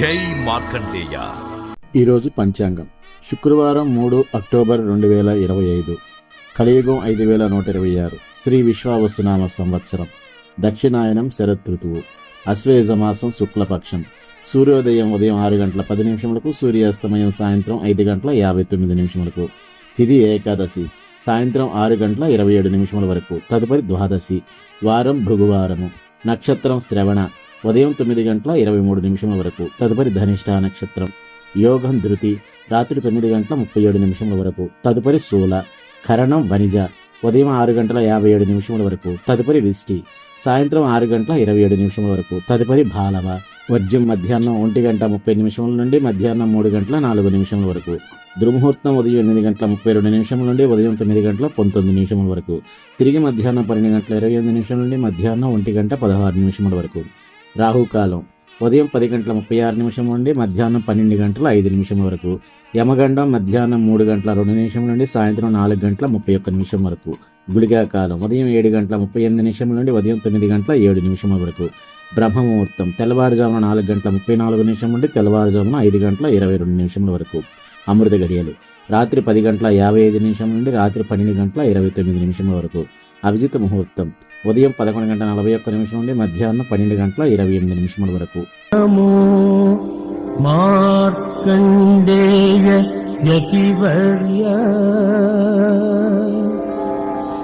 జై మార్కండేయ. ఈరోజు పంచాంగం. శుక్రవారం మూడు అక్టోబర్ రెండు వేల ఇరవై ఐదు. కలియుగం ఐదు వేల నూట ఇరవై ఆరు. శ్రీ విశ్వావసునామ సంవత్సరం. దక్షిణాయనం శరత్ ఋతువు. అశ్వేజమాసం శుక్లపక్షం. సూర్యోదయం ఉదయం ఆరు గంటల పది నిమిషములకు సూర్యాస్తమయం సాయంత్రం ఐదు గంటల యాభై తొమ్మిది నిమిషములకు. తిది ఏకాదశి. సాయంత్రం ఆరు గంటల ఇరవై ఏడు నిమిషముల వరకు. తదుపరి ద్వాదశి. వారం భృగువారము. నక్షత్రం శ్రవణ. ఉదయం తొమ్మిది గంటల ఇరవై మూడు నిమిషముల వరకు. తదుపరి ధనిష్ట నక్షత్రం. యోగం ధృతి. రాత్రి తొమ్మిది గంటల ముప్పై ఏడు నిమిషముల వరకు. తదుపరి శూల కరణం వనిజ. ఉదయం ఆరు గంటల యాభై ఏడు నిమిషముల వరకు. తదుపరి విష్టి సాయంత్రం ఆరు గంటల ఇరవై ఏడు నిమిషముల వరకు. తదుపరి బాలవ వర్జ్యం మధ్యాహ్నం ఒంటి గంట ముప్పై నిమిషముల నుండి మధ్యాహ్నం మూడు గంటల నాలుగు నిమిషముల వరకు. దుర్ముహూర్తం ఉదయం ఎనిమిది గంటల ముప్పై రెండు నిమిషముల నుండి ఉదయం తొమ్మిది గంటల పంతొమ్మిది నిమిషముల వరకు. తిరిగి మధ్యాహ్నం పన్నెండు గంటల ఇరవై ఎనిమిది నిమిషం నుండి మధ్యాహ్నం ఒంటి గంట పదహారు నిమిషముల వరకు. రాహుకాలం. ఉదయం పది గంటల ముప్పై ఆరు నిమిషం నుండి మధ్యాహ్నం పన్నెండు గంటల ఐదు నిమిషం వరకు. యమగండం మధ్యాహ్నం మూడు గంటల రెండు నిమిషం నుండి సాయంత్రం నాలుగు గంటల ముప్పై ఒక్క నిమిషం వరకు. గుళికాకాలం ఉదయం ఏడు గంటల ముప్పై ఎనిమిది నిమిషం నుండి ఉదయం తొమ్మిది గంటల ఏడు నిమిషం వరకు. బ్రహ్మముహూర్తం తెల్లవారుజామున నాలుగు గంటల ముప్పై నాలుగు నిమిషం నుండి తెల్లవారుజామున ఐదు గంటల ఇరవై రెండు నిమిషముల వరకు. అమృత గడియలు. రాత్రి పది గంటల యాభై ఐదు నిమిషం నుండి రాత్రి పన్నెండు గంటల ఇరవై తొమ్మిది నిమిషం వరకు. అభిజిత ముహూర్తం. ఉదయం పదకొండు గంటల నలభై ఒక్క నిమిషం నుండి మధ్యాహ్నం పన్నెండు గంటల ఇరవై ఎనిమిది నిమిషముల వరకు. నమో మార్కండేయ యతివర్య